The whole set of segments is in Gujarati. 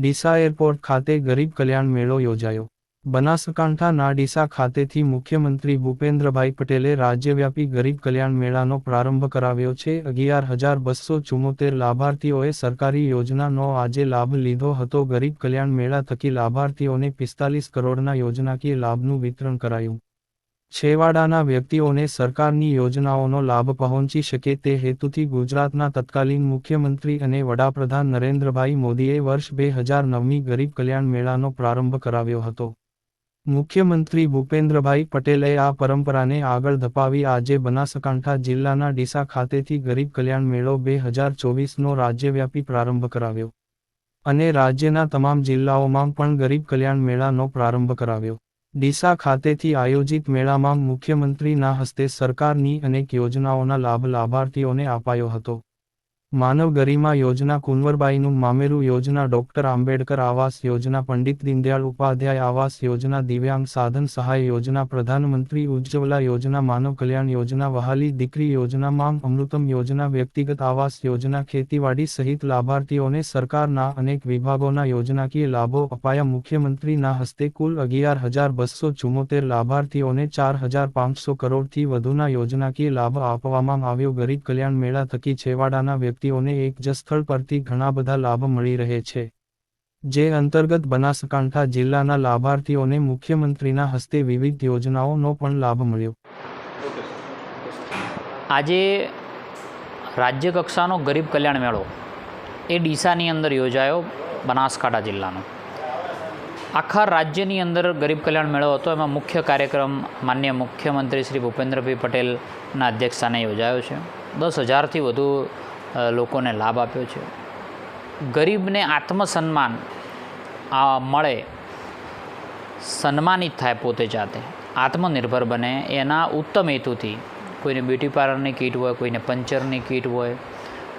ડીસા એરપોર્ટ ખાતે ગરીબ કલ્યાણ મેળો યોજાયો. બનાસકાંઠાના ડીસા ખાતેથી મુખ્યમંત્રી ભૂપેન્દ્રભાઈ પટેલે રાજ્યવ્યાપી ગરીબ કલ્યાણ મેળાનો પ્રારંભ કરાવ્યો છે. અગિયાર હજાર બસો ચુમ્મોતેર લાભાર્થીઓએ સરકારી યોજનાનો આજે લાભ લીધો હતો. ગરીબ કલ્યાણ મેળા થકી લાભાર્થીઓને પિસ્તાલીસ કરોડના યોજનાકીય લાભનું વિતરણ કરાયું. છેવાડાના વ્યક્તિઓને સરકારની યોજનાઓનો લાભ પહોંચી શકે તે હેતુથી ગુજરાતના તત્કાલીન મુખ્યમંત્રી અને વડાપ્રધાન નરેન્દ્રભાઈ મોદીએ વર્ષ બે હજાર નવમી ગરીબ કલ્યાણ મેળાનો પ્રારંભ કરાવ્યો હતો. મુખ્યમંત્રી ભૂપેન્દ્રભાઈ પટેલે આ પરંપરાને આગળ ધપાવી આજે બનાસકાંઠા જિલ્લાના ડીસા ખાતેથી ગરીબ કલ્યાણ મેળો બે હજાર ચોવીસનો રાજ્યવ્યાપી પ્રારંભ કરાવ્યો. અને રાજ્યના તમામ જિલ્લાઓમાં પણ ગરીબ કલ્યાણ મેળાનો પ્રારંભ કરાવ્યો. ડીસા ખાતેથી આયોજિત મેળામાં મુખ્યમંત્રીના હસ્તે સરકારની અનેક યોજનાઓના લાભ લાભાર્થીઓને અપાયો હતો. માનવ ગરિમા યોજના કુંવરબાઈનું મામેરું યોજના ડોક્ટર આંબેડકર આવાસ યોજના, પંડિત દીનદયાળ ઉપાધ્યાય આવાસ યોજના, દિવ્યાંગ સાધન સહાય યોજના, પ્રધાનમંત્રી ઉજ્જવલા યોજના, માનવ કલ્યાણ યોજના, વહાલી દીકરી યોજના, માંગ અમૃતમ યોજના, વ્યક્તિગત આવાસ યોજના, ખેતીવાડી સહિત લાભાર્થીઓને સરકારના અનેક વિભાગોના યોજનાકીય લાભો અપાયા. મુખ્યમંત્રીના હસ્તે કુલ અગિયાર હજાર બસો ચુમ્મોતેર લાભાર્થીઓને ચાર હજાર પાંચસો કરોડથી વધુના યોજનાકીય લાભ આપવામાં આવ્યો. ગરીબ કલ્યાણ મેળા થકી છેવાડાના વ્યક્તિઓને એક જ સ્થળ પરથી ઘણા બધા લાભ મળી રહે છે. જે અંતર્ગત બનાસકાંઠા જિલ્લાના લાભાર્થીઓને મુખ્યમંત્રીના હસ્તે વિવિધ યોજનાઓનો પણ લાભ મળ્યો. આજે રાજ્ય કક્ષાનો ગરીબ કલ્યાણ મેળો એ ડીસાની અંદર યોજાયો બનાસકાંઠા જિલ્લાનો. આખા રાજ્યની અંદર ગરીબ કલ્યાણ મેળો હતો, એમાં મુખ્ય કાર્યક્રમ માન્ય મુખ્યમંત્રી શ્રી ભૂપેન્દ્રભાઈ પટેલના અધ્યક્ષસ્થાને યોજાયો છે. દસ હજારથી વધુ લોકોને લાભ આપ્યો છે. ગરીબને આત્મસન્માન મળે, સન્માનિત થાય પોતે જાતે. આત્મનિર્ભર બને, એના ઉત્તમ હેતુથી. કોઈને બ્યુટી પાર્લરની કીટ હોય, કોઈને પંચરની કીટ હોય,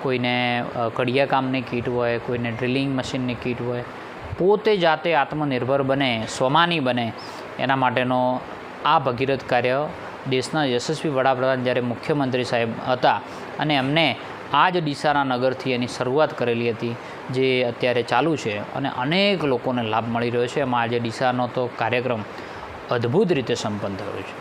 કોઈને કડિયાકામની કડિયા કામની કીટ હોય, કોઈને ડ્રિલિંગ મશીનની કીટ હોય. પોતે જાતે આત્મનિર્ભર બને, સ્વમાની બને. એના માટેનો આ ભગીરથ કાર્ય દેશના યશસ્વી વડાપ્રધાન જ્યારે મુખ્યમંત્રી સાહેબ હતા અને એમને આ જ ડીસાના નગરથી એની શરૂઆત કરેલી હતી, જે અત્યારે ચાલુ છે અને અનેક લોકોને લાભ મળી રહ્યો છે. એમાં આજે ડીસાનો તો કાર્યક્રમ અદ્ભુત રીતે સંપન્ન થયો છે.